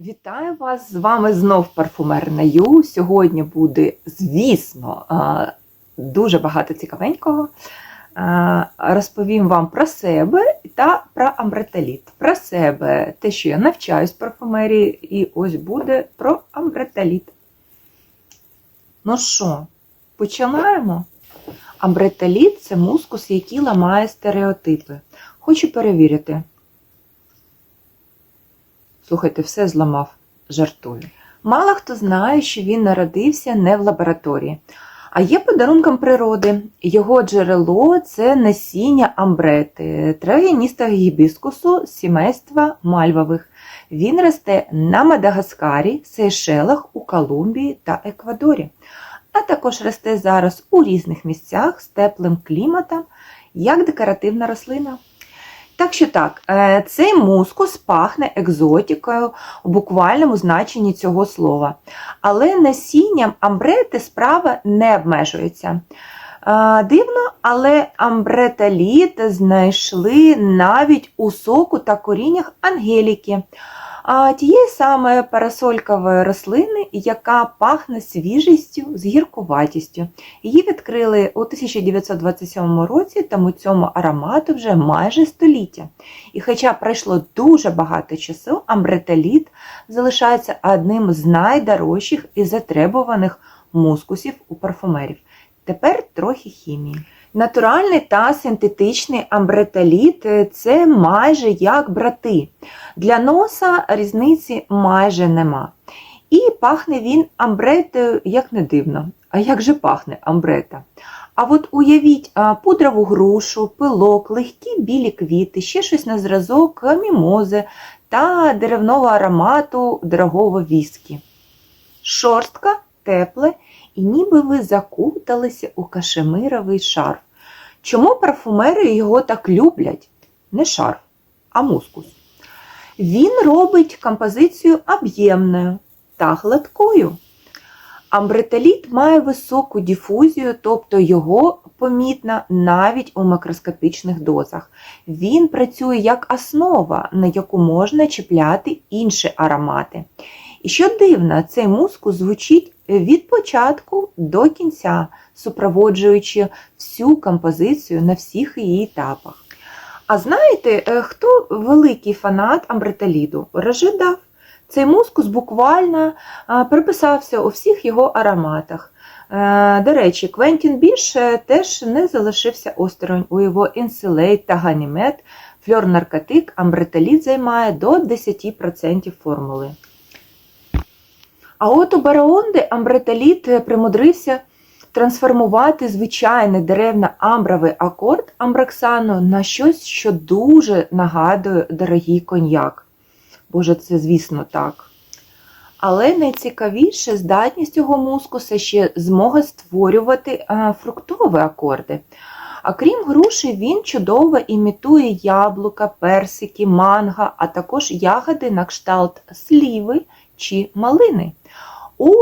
Вітаю вас! З вами знов парфумерна Ю. Сьогодні буде, звісно, дуже багато цікавенького. Розповім вам про себе та про амбреталіт. Про себе те, що я навчаюсь парфумерії, і ось буде про амбреталіт. Ну що, починаємо? Амбреталіт це мускус, який ламає стереотипи. Хочу перевірити. Слухайте, все зламав, жартую. Мало хто знає, що він народився не в лабораторії, а є подарунком природи. Його джерело це насіння амбрети, трагіністого гібіскусу з сімейства мальвових. Він росте на Мадагаскарі, Сейшелах, у Колумбії та Еквадорі, а також росте зараз у різних місцях з теплим кліматом, як декоративна рослина. Так що так, е, цей мускус пахне екзотікою у буквальному значенні цього слова. Але насінням амбрети справа не обмежується. Е, Дивно, але амбреталіт знайшли навіть у соку та коріннях ангеліки, тієї саме парасолькової рослини, яка пахне свіжістю з гіркуватістю. Її відкрили у 1927 році, тому цьому аромату вже майже століття. І хоча пройшло дуже багато часу, амбреталіт залишається одним з найдорожчих і затребуваних мускусів у парфумерів. Тепер трохи хімії. Натуральний та синтетичний амбреталіт – це майже як брати. Для носа різниці майже нема. І пахне він амбретою, як не дивно. А як же пахне амбрета? А от уявіть пудрову грушу, пилок, легкі білі квіти, ще щось на зразок мімози та деревного аромату дорогого віскі. Шорстка, тепле, і ніби ви закуталися у кашемировий шарф. Чому парфумери його так люблять? Не шарф, а мускус. Він робить композицію об'ємною та гладкою. Амбреталіт має високу дифузію, тобто його помітно навіть у макроскопічних дозах. Він працює як основа, на яку можна чіпляти інші аромати. І що дивно, цей мускус звучить від початку до кінця, супроводжуючи всю композицію на всіх її етапах. А знаєте, е, хто великий фанат амбреталіду? Рожидав. Цей мускус буквально приписався у всіх його ароматах. Е, До речі, Квентін більше теж не залишився осторонь. У його інсилейт та ганімет фльор наркотик амбреталіт займає до 10% формули. А от у бараонди амбреталіт примудрився трансформувати звичайний деревно-амбровий акорд амброксану на щось, що дуже нагадує дорогий коньяк. Боже, це, звісно, так. Але найцікавіше здатність цього мускуса ще змога створювати а, фруктові акорди. А крім груші, він чудово імітує яблука, персики, манго, а також ягоди на кшталт сліви чи малини. У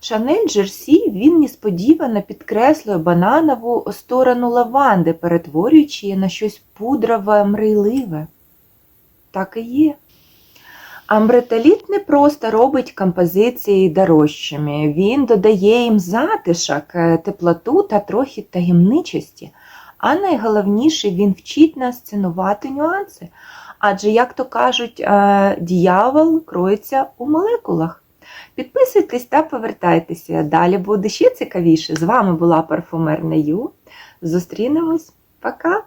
Шанель Джерсі він несподівано підкреслює бананову сторону лаванди, перетворюючи її на щось пудрове, мрійливе. Так і є. Амбреталіт не просто робить композиції дорожчими, він додає їм затишок, е, теплоту та трохи таємничості. А найголовніше, він вчить нас цінувати нюанси. Адже, як то кажуть, діявол дьявол кроється у молекулах. Підписуйтесь та повертайтеся. Далі буде ще цікавіше. З вами була парфумерна Ю. Зустрінемось. Пока!